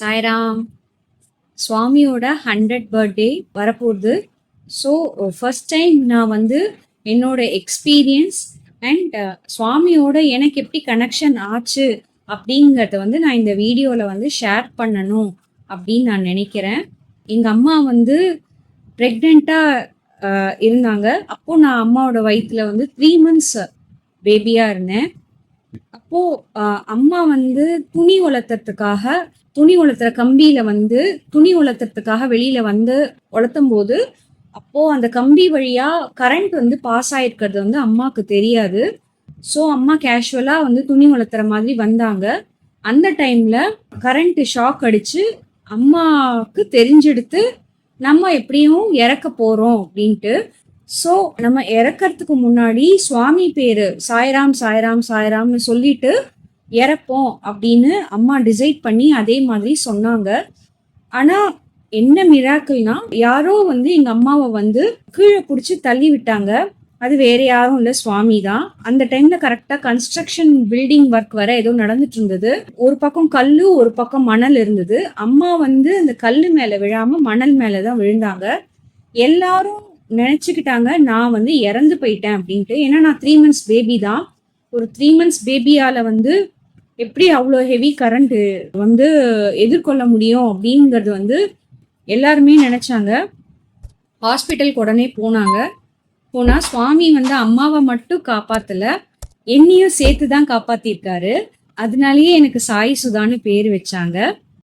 சாய்ராம் சுவாமியோட hundred birthday வரப்போகுது. So first time நான் வந்து என்னோட எக்ஸ்பீரியன்ஸ் அண்ட் uh, சுவாமியோட எனக்கு எப்படி கனெக்ஷன் ஆச்சு அப்படிங்கிறத வந்து நான் இந்த வீடியோவில் வந்து ஷேர் பண்ணணும் அப்படின்னு நான் நினைக்கிறேன். எங்கள் அம்மா வந்து ப்ரெக்னெண்ட்டாக uh, இருந்தாங்க. அப்போது நான் அம்மாவோட வயிற்றில் வந்து த்ரீ மந்த்ஸ் பேபியாக இருந்தேன். அப்போ அம்மா வந்து துணி உலர்த்துறதுக்காக துணி உலர்த்துற கம்பியில வந்து துணி உலர்த்துறதுக்காக வெளியில வந்து உலர்த்தும் போது அப்போ அந்த கம்பி வழியா கரண்ட் வந்து பாஸ் ஆயிருக்கிறது வந்து அம்மாவுக்கு தெரியாது. ஸோ அம்மா கேஷுவலா வந்து துணி உலர்த்துற மாதிரி வந்தாங்க. அந்த டைம்ல கரண்ட் ஷாக் அடிச்சு அம்மாவுக்கு தெரிஞ்செடுத்து நம்ம எப்படியும் இறக்க போறோம் அப்படின்ட்டு ஸோ நம்ம இறக்கறதுக்கு முன்னாடி சுவாமி பேரு சாய்ராம் சாய்ராம் சாய்ராம்னு சொல்லிட்டு இறப்போம் அப்படின்னு அம்மா டிசைட் பண்ணி அதே மாதிரி சொன்னாங்க. ஆனால் என்ன மிராக்கிள்னா யாரோ வந்து எங்கள் அம்மாவை வந்து கீழே பிடிச்சி தள்ளி விட்டாங்க. அது வேற யாரும் இல்லை சுவாமி தான். அந்த டைம்ல கரெக்டாக கன்ஸ்ட்ரக்ஷன் பில்டிங் ஒர்க் வர ஏதோ நடந்துட்டு இருந்தது. ஒரு பக்கம் கல் ஒரு பக்கம் மணல் இருந்தது. அம்மா வந்து அந்த கல் மேலே விழாம மணல் மேலே தான் விழுந்தாங்க. எல்லாரும் நினச்சிக்கிட்டாங்க நான் வந்து இறந்து போயிட்டேன் அப்படின்ட்டு. ஏன்னா நான் த்ரீ மந்த்ஸ் பேபி தான். ஒரு த்ரீ மந்த்ஸ் பேபியால் வந்து எப்படி அவ்வளோ ஹெவி கரண்ட் வந்து எதிர்கொள்ள முடியும் அப்படிங்கிறது வந்து எல்லாருமே நினச்சாங்க. ஹாஸ்பிட்டலுக்கு உடனே போனாங்க. போனால் சுவாமி வந்து அம்மாவை மட்டும் காப்பாற்றலை என்னையும் சேர்த்து தான் காப்பாற்றிருக்காரு அதனாலயே எனக்கு சாய் சுதான்னு பேர் வச்சாங்க.